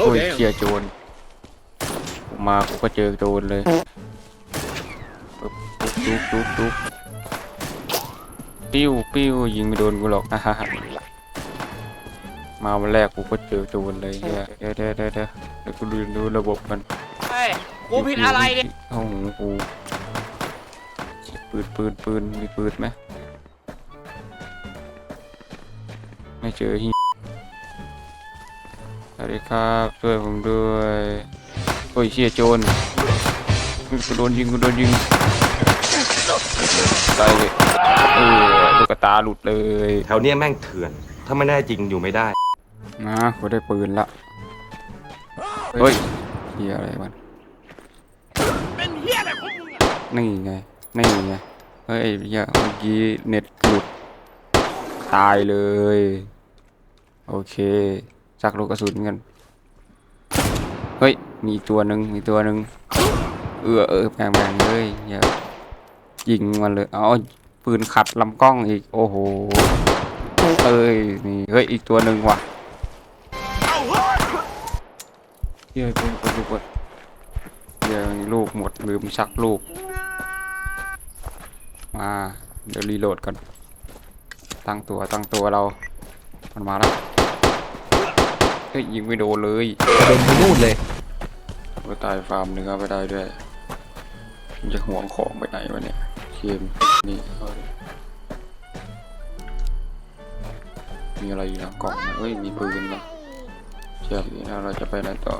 โอ้ยเชียโจรกูมากูก็เจอโจรเลยปึ๊บตุ๊บตุ๊บตุ๊บปิ้วปิ้วยิงไม่โดนกูหรอกฮ่าฮ่าฮ่ามาวันแรกกูก็เจอโจรเลยเหี้ยเดี๋ยวเดี๋ยวเดี๋ยวเดี๋ยวเดี๋ยวกูดูดูระบบมันเฮ้ยกูผิดอะไรเนี่ยห้องกูปืนปืนปืนมีปืนไหมไม่เจอที่ส วัสดีครับช่วยผมด้วยโอ้ยเชี่ยโจรกูโดนยิงกูโดนยิงตายเลยเออลูกกระตาหลุดเลยแถวเนี้ยแม่งเถื่อน ถ้าไม่ได้จริงอยู่ไม่ได้นะกูได้ปืนละเฮ้ยเฮียอะไรมันเป็นเฮียอะไรของมึงอะนี่ไงนี่ไงเฮ้ยเหี้ยเมื่อกี้เน็ตหลุดตายเลย โอเค จักลูกกระสุนกัน เฮ้ย มีตัวหนึ่งมีตัวหนึ่งเออเออแพงแพงเลยอย่ายิงมันเลย เอาปืนขัดลำกล้องอีก โอ้โห เอ้ย นี่ เฮ้ย อีกตัวหนึ่งว่ะเอาเยเฮ้ยปืนกดลูกกดเดี๋ยวลูกหมดลืมชักลูก มา เดี๋ยวรีโหลดก่อน ตั้งตัวตั้งตัวเรา มันมาแล้ว เฮ้ยยิงไม่โดนเลยเป็นไปนู่นเลยก็ตายฟาร์มเนื้อไปได้ด้วยมันจะห่วงของไปไหนวะเนี่ยเกมนี่เอาดิมีอะไรอยู่หลังกล่องนะเฮ้ยมีปืนนะเชื่อพี่นะเราจะไปไหนต่อ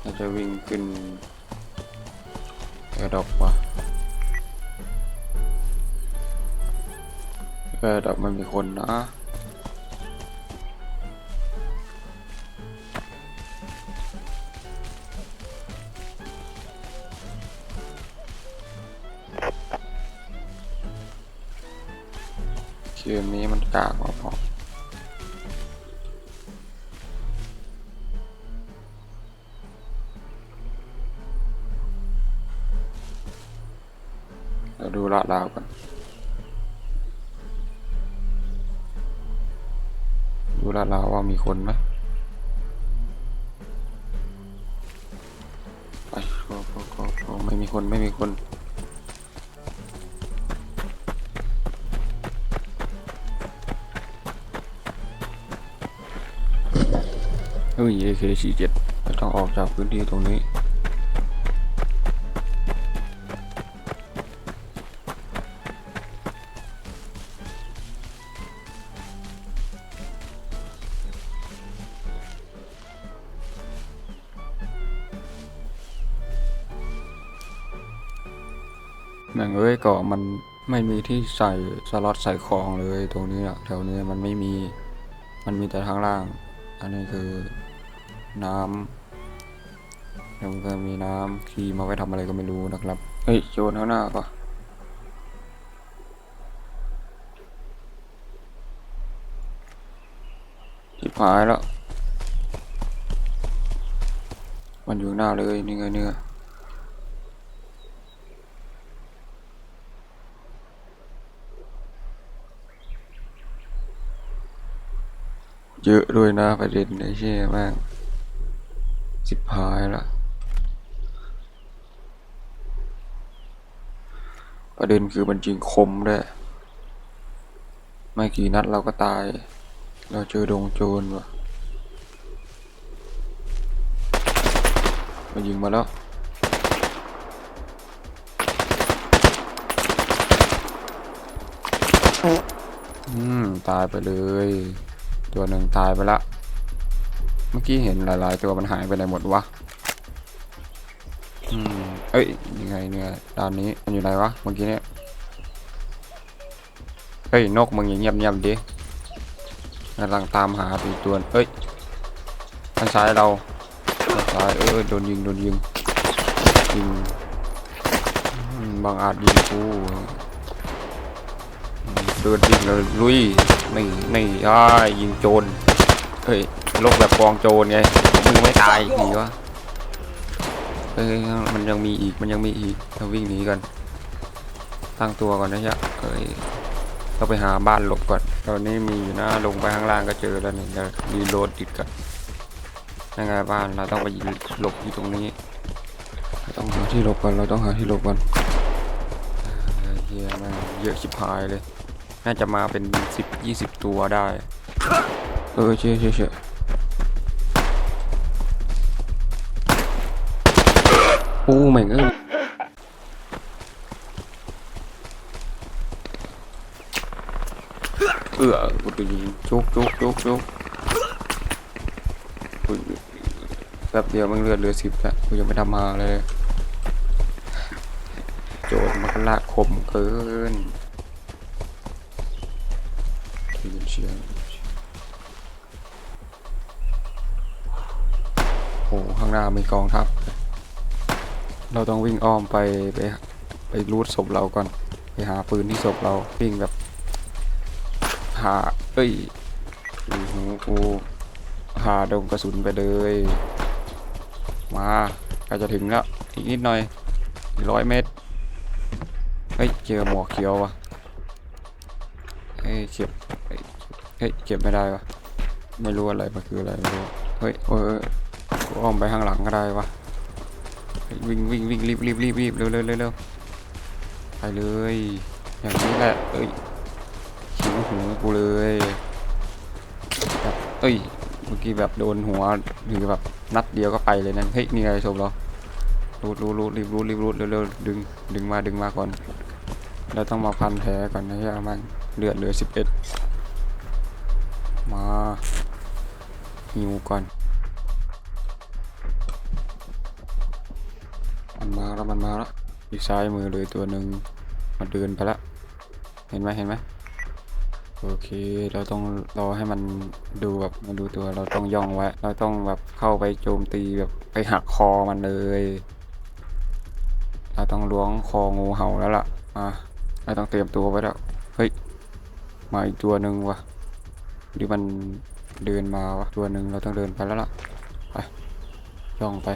เราจะวิ่งขึ้นแอร์ดรอปวะแอร์ดรอปมันมีคนนะ เกมนี้มันกากกว่าพอเราดูลาดาวกัน ดูลาดาวว่ามีคนไหมไปโอ้โหโอ้โหไม่มีคนไม่มีคน เฮ้ย AK47 จะต้องออกจากพื้นที่ตรงนี้แม่งเอ้ยเกาะมันไม่มีที่ใส่สล็อตใส่ของเลยตรงนี้อะแถวนี้มันไม่มี มันมีแต่ทางล่าง อันนี้คือน้ำแล้วมันก็มีน้ำขี่มาไว้ทำอะไรก็ไม่รู้นะครับ เฮ้ยโจรข้างหน้าปะจิบหายแล้ว มันอยู่หน้าเลย นี่ไงเนื้อ เยอะด้วยนะประเด็นไอ้เชี่ยแม่งสิบหายละประเด็นคือมันยิงคมด้วยไม่กี่นัดเราก็ตาย เราเจอดงโจรว่ะมันยิงมาแล้วอืม ตายไปเลย ตัวหนึ่งตายไปละ เมื่อกี้เห็นหลาย ๆ ตัวมันหายไปไหนหมดวะ อืม เอ้ย ยังไงเนี่ยด้านนี้มันอยู่ไหนวะ เมื่อกี้เนี่ย เฮ้ย นกมึงอย่างเงียบเงียบดิกำลังตามหาปีตัวเฮ้ยทางซ้ายเราทางซ้ายเออโดนยิง โดนยิง ยิง บางอาจยิงกูอืมเดินยิงเลยลุย นี่นี่อ้ายยิงโจรเฮ้ยลกแบบกองโจรไงมึงไม่ตายอีกหนีวะเฮ้ยมันยังมีอีกมันยังมีอีกเราวิ่งหนีกันตั้งตัวก่อนนะจ๊ะเอ้ยเราไปหาบ้านหลบก่อน ตอนนี้มีอยู่นะลงไปข้างล่างก็เจอแล้วนี่เดี๋ยวรีโหลดติดกันยังไงบ้านเราต้องไปหลบอยู่ตรงนี้ต้องหาที่หลบก่อนเราต้องหาที่หลบก่อนเออเฮียมันเยอะชิบหายเลย น่าจะมาเป็นสิบยี่สิบตัวได้ เออเชื่อเชื่อเชื่อโอ้แม่งเอ้ยเออกูจะยิงจุกจุกจุกจุกอุ๊ยแป๊บเดียวมันเลือดเหลือสิบแล้วกูยังไม่ทำมาเลย โจรมันก็ลากคมเกิน ได้ยินเสียงโอ้ข้างหน้ามีกองทัพ เราต้องวิ่งอ้อมไปไปไปรูดศพเราก่อน ไปหาปืนที่ศพเราวิ่งแบบ หาเอ้ยอีหูกูหาดงกระสุนไปเลย มาใกล้จะถึงแล้ว อีกนิดหน่อยร้อยเมตรเฮ้ยเจอหมวกเขียววะเฮ้ยเก็บ เฮ้ยเก็บไม่ได้วะไม่รู้อะไรมันคืออะไรไม่รู้เฮ้ยเออกูอ้อมไปข้างหลังก็ได้วะวิ่งวิ่งวิ่งรีบรีบรีบรีบเร็วเร็วเร็วไปเลย อย่างนี้แหละเอ้ยหิวหูกูเลยแบบเอ้ยเมื่อกี้แบบโดนหัวหรือแบบนัดเดียวก็ไปเลยนั่นเฮ้ยนี่ไงชมเรารูดรูดรูดรีบรูดรีบรูดเร็วเร็วดึงดึงมาดึงมาก่อนเราต้องมาพันแผลก่อนนะเฮียมันเลือดเหลือสิบเอ็ด มาหิวก่อน มันมาแล้วมันมาแล้วอยู่ซ้ายมือเลยตัวหนึ่งมันเดินไปแล้วเห็นไหมเห็นไหมโอเค เราต้องรอให้มันดูแบบมันดูตัวเราต้องย่องไว้ เราต้องแบบเข้าไปโจมตีแบบไปหักคอมันเลย เราต้องล้วงคองูเห่าแล้วล่ะ มา เราต้องเตรียมตัวไว้แล้ว เฮ้ย มาอีกตัวหนึ่งว่ะ หรือมันเดินมาวะตัวหนึ่งเราต้องเดินไปแล้วล่ะไปย่องไป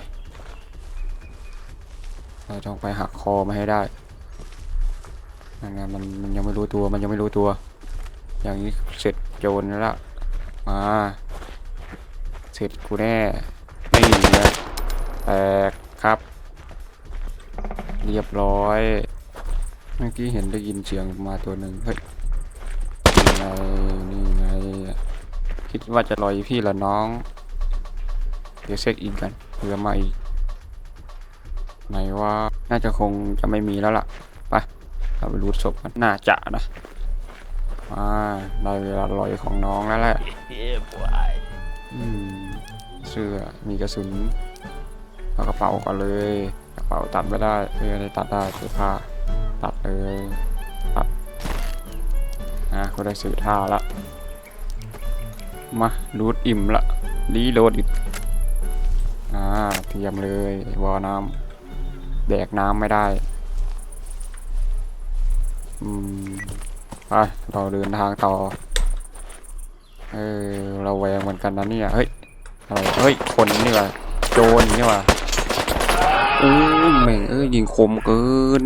เราต้องไปหักคอมาให้ได้นั่นไงมันมันยังไม่รู้ตัวมันยังไม่รู้ตัว อย่างนี้เสร็จโจรแล้วล่ะมาเสร็จกูแน่ไม่หนีนะแตกครับ เรียบร้อยเมื่อกี้เห็นได้ยินเสียงมาตัวหนึ่งเฮ้ยนี่ไงไง คิดว่าจะลอยพี่ละน้อง เดี๋ยวเช็คอินกันเผื่อมาอีกไหนว่าน่าจะคงจะไม่มีแล้วล่ะ ไปเราไปรูดศพกันน่าจะนะมาได้เวลาลอยของน้องแล้วแหละอืมเสื้อมีกระสุนเอากระเป๋าก่อนเลยกระเป๋าตัดไม่ได้เออได้ตัดได้เสื้อผ้าตัดเลยตัดอะก็ได้สื่อท่าละ มารูดอิ่มละรีโหลดอีกอ่าเตรียมเลยวอน้ำแดกน้ำไม่ได้อืมไปเราเดินทางต่อเออเราแวงเหมือนกันนะเนี่ยเฮ้ยอะไรเฮ้ยคนนี่ว่ะโจรนี่ว่ะอู้แม่งเอ้ยยิงคมเกิน